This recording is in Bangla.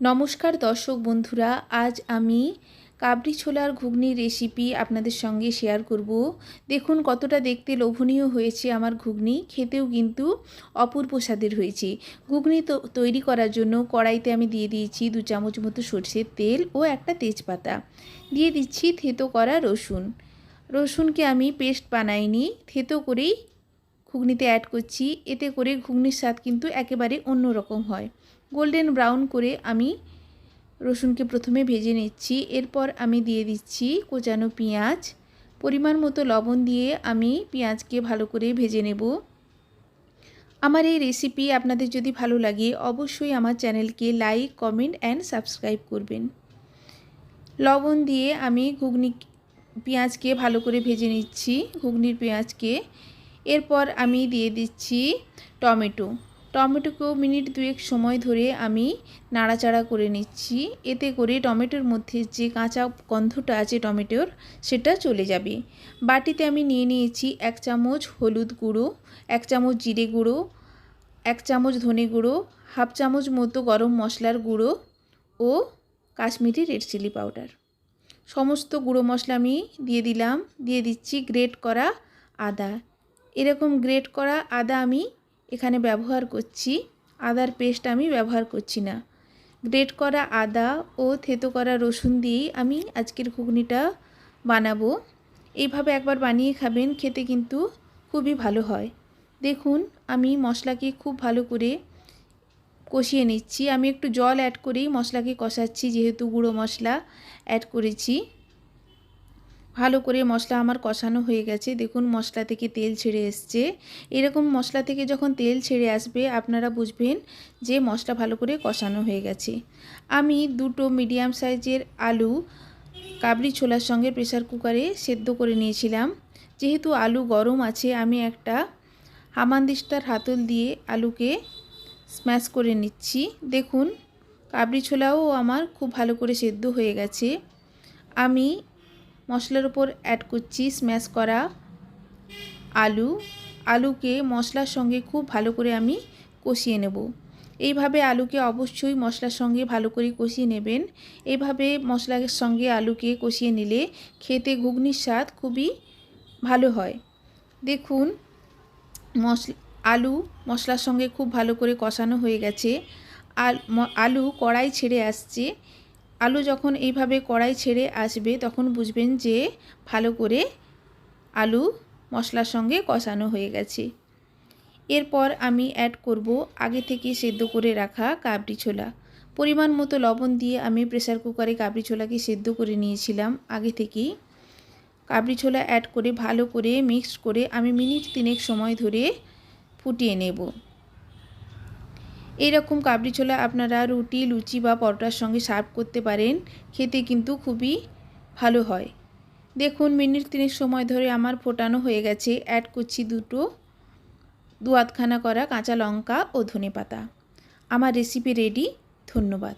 নমস্কার দর্শক বন্ধুরা, আজ আমি কাবলি ছোলার ঘুগনির রেসিপি আপনাদের সঙ্গে শেয়ার করব। দেখুন কতটা দেখতে লোভনীয় হয়েছে আমার ঘুগনি, খেতেও কিন্তু অপূর্ব স্বাদের হয়েছে। ঘুগনি তৈরি করার জন্য কড়াইতে আমি দিয়ে দিয়েছি দু চামচ মতো সর্ষের তেল ও একটা তেজপাতা। দিয়ে দিচ্ছি থেতো করা রসুন। রসুনকে আমি পেস্ট বানাইনি, থেতো করেই ঘুগনিতে অ্যাড করছি। এতে করে ঘুগনির স্বাদ কিন্তু একেবারে অন্যরকম হয়। গোল্ডেন ব্রাউন করে আমি রসুনকে প্রথমে ভেজে নিচ্ছি। এরপর আমি দিয়ে দিচ্ছি কোচানো পেঁয়াজ। পরিমাণ মতো লবণ দিয়ে আমি পেঁয়াজকে ভালো করে ভেজে নেব। আমার এই রেসিপি আপনাদের যদি ভালো লাগে, অবশ্যই আমার চ্যানেলকে লাইক, কমেন্ট অ্যান্ড সাবস্ক্রাইব করবেন। লবণ দিয়ে আমি ঘুগনি পেঁয়াজকে ভালো করে ভেজে নিচ্ছি, ঘুগনির পেঁয়াজকে। এরপর আমি দিয়ে দিচ্ছি টমেটো। টমেটোকেও মিনিট দুয়েক সময় ধরে আমি নাড়াচাড়া করে নিচ্ছি। এতে করে টমেটোর মধ্যে যে কাঁচা গন্ধটা আছে টমেটোর, সেটা চলে যাবে। বাটিতে আমি নিয়ে নিয়েছি এক চামচ হলুদ গুঁড়ো, এক চামচ জিরে গুঁড়ো, এক চামচ ধনে গুঁড়ো, হাফ চামচ মতো গরম মশলার গুঁড়ো ও কাশ্মীরি রেড চিলি পাউডার। সমস্ত গুঁড়ো মশলা আমি দিয়ে দিলাম। দিয়ে দিচ্ছি গ্রেট করা আদা। এরকম গ্রেট করা আদা আমি এখানে ব্যবহার করছি। আদার পেস্ট আমি ব্যবহার করছি না। গ্রেট করা আদা ও থেতো করা রসুন দিয়েই আমি আজকের ঘুগনিটা বানাবো। এইভাবে একবার বানিয়ে খাবেন, খেতে কিন্তু খুবই ভালো হয়। দেখুন, আমি মশলাকে খুব ভালো করে কষিয়ে নিচ্ছি। আমি একটু জল অ্যাড করেই মশলাকে কষাচ্ছি, যেহেতু গুঁড়ো মশলা অ্যাড করেছি। ভালো করে মশলা আমার কষানো হয়ে গেছে। দেখুন মশলা থেকে তেল ছেড়ে এসছে। এরকম মশলা থেকে যখন তেল ছেড়ে আসবে, আপনারা বুঝবেন যে মশলা ভালো করে কষানো হয়ে গেছে। আমি দুটো মিডিয়াম সাইজের আলু কাবলি ছোলার সঙ্গে প্রেসার কুকারে সেদ্ধ করে নিয়েছিলাম। যেহেতু আলু গরম আছে, আমি একটা হামানদিস্তার হাতল দিয়ে আলুকে স্ম্যাশ করে নিচ্ছি। দেখুন, কাবলি ছোলাও আমার খুব ভালো করে সেদ্ধ হয়ে গেছে। আমি মশলার উপর অ্যাড করছি স্ম্যাশ করা আলু। আলুকে মশলার সঙ্গে খুব ভালো করে আমি কষিয়ে নেব। এইভাবে আলুকে অবশ্যই মশলার সঙ্গে ভালো করে কষিয়ে নেবেন। এইভাবে মশলার সঙ্গে আলুকে কষিয়ে নিলে খেতে ঘুগনির স্বাদ খুবই ভালো হয়। দেখুন, মশলা, আলু মশলার সঙ্গে খুব ভালো করে কষানো হয়ে গেছে। আলু কড়াই ছেড়ে আসছে। আলু যখন এইভাবে কড়াই ছেড়ে আসবে, তখন বুঝবেন যে ভালো করে আলু মশলার সঙ্গে কষানো হয়ে গেছে। এরপর আমি অ্যাড করব আগে থেকে সেদ্ধ করে রাখা কাবড়ি ছোলা। পরিমাণ মতো লবণ দিয়ে আমি প্রেসার কুকারে কাবড়ি ছোলাকে সেদ্ধ করে নিয়েছিলাম আগে থেকেই। কাবড়ি ছোলা অ্যাড করে ভালো করে মিক্সড করে আমি মিনিট তিনেক সময় ধরে ফুটিয়ে নেব। এইরকম কাবলি ছোলা আপনারা রুটি, লুচি বা পরোটার সঙ্গে সার্ভ করতে পারেন। খেতে কিন্তু খুবই ভালো হয়। দেখুন, মিনিট তিনের সময় ধরে আমার ফোটানো হয়ে গেছে। অ্যাড করছি দুটো দু আধখানা করা কাঁচা লঙ্কা ও ধনে পাতা আমার রেসিপি রেডি ধন্যবাদ।